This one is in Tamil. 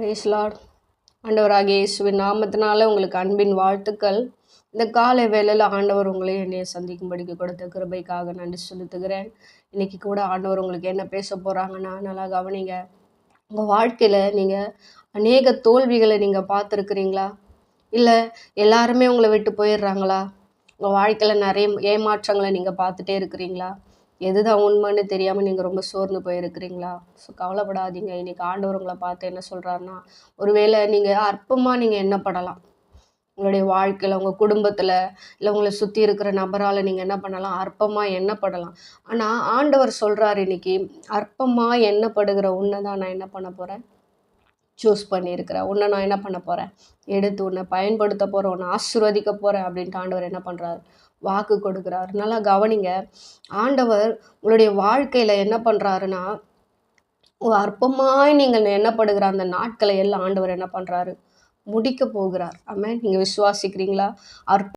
பிரேஸ் லார்ட் ஆண்டவராக இயேசுவின் நாமத்தினால உங்களுக்கு அன்பின் வாழ்த்துக்கள். இந்த காலை வேளையில் ஆண்டவர் உங்களை என்னைய சந்திக்கும்படிக்கு கொடுத்த கிருபைக்காக நன்றி செலுத்துகிறேன். இன்னைக்கு கூட ஆண்டவர் உங்களுக்கு என்ன பேச போகிறாங்கன்னா நல்லா கவனிங்க. உங்கள் வாழ்க்கையில் நீங்கள் அநேக தோல்விகளை நீங்கள் பார்த்துருக்குறீங்களா? இல்லை எல்லாருமே உங்களை விட்டு போயிடுறாங்களா? உங்கள் வாழ்க்கையில் நிறைய ஏமாற்றங்களை நீங்கள் பார்த்துட்டே இருக்கிறீங்களா? எதுதான் உண்மைன்னு தெரியாமல் நீங்கள் ரொம்ப சோர்ந்து போயிருக்கிறீங்களா? ஸோ கவலைப்படாதீங்க. இன்னைக்கு ஆண்டவர் உங்களை பார்த்து என்ன சொல்கிறாருன்னா ஒருவேளை நீங்கள் அற்பமாக நீங்கள் என்ன படலாம் உங்களுடைய வாழ்க்கையில் உங்கள் குடும்பத்தில் இல்லை உங்களை சுற்றி இருக்கிற நபரால் நீங்கள் என்ன பண்ணலாம்? அற்பமாக எண்ணப்படலாம் ஆனால் ஆண்டவர் சொல்கிறார் இன்னைக்கு அற்பமாக எண்ணப்படுகிற உன்னை தான் நான் என்ன பண்ண போகிறேன் சூஸ் பண்ணியிருக்கிறேன். உன்னை நான் என்ன பண்ண போகிறேன் எடுத்து உன்னை பயன்படுத்த போகிறேன் உன்னை ஆசீர்வதிக்க போகிறேன் அப்படின்ட்டு ஆண்டவர் என்ன பண்ணுறாரு வாக்கு கொடுக்குறாரு. நல்லா கவனிங்க. ஆண்டவர் உங்களுடைய வாழ்க்கையில் என்ன பண்ணுறாருன்னா அற்பமாய் நீங்கள் எண்ணப்படுகிற அந்த நாட்களை எல்லாம் ஆண்டவர் என்ன பண்ணுறாரு முடிக்க போகிறார். ஆமாம் நீங்கள் விசுவாசிக்கிறீங்களா? அற்ப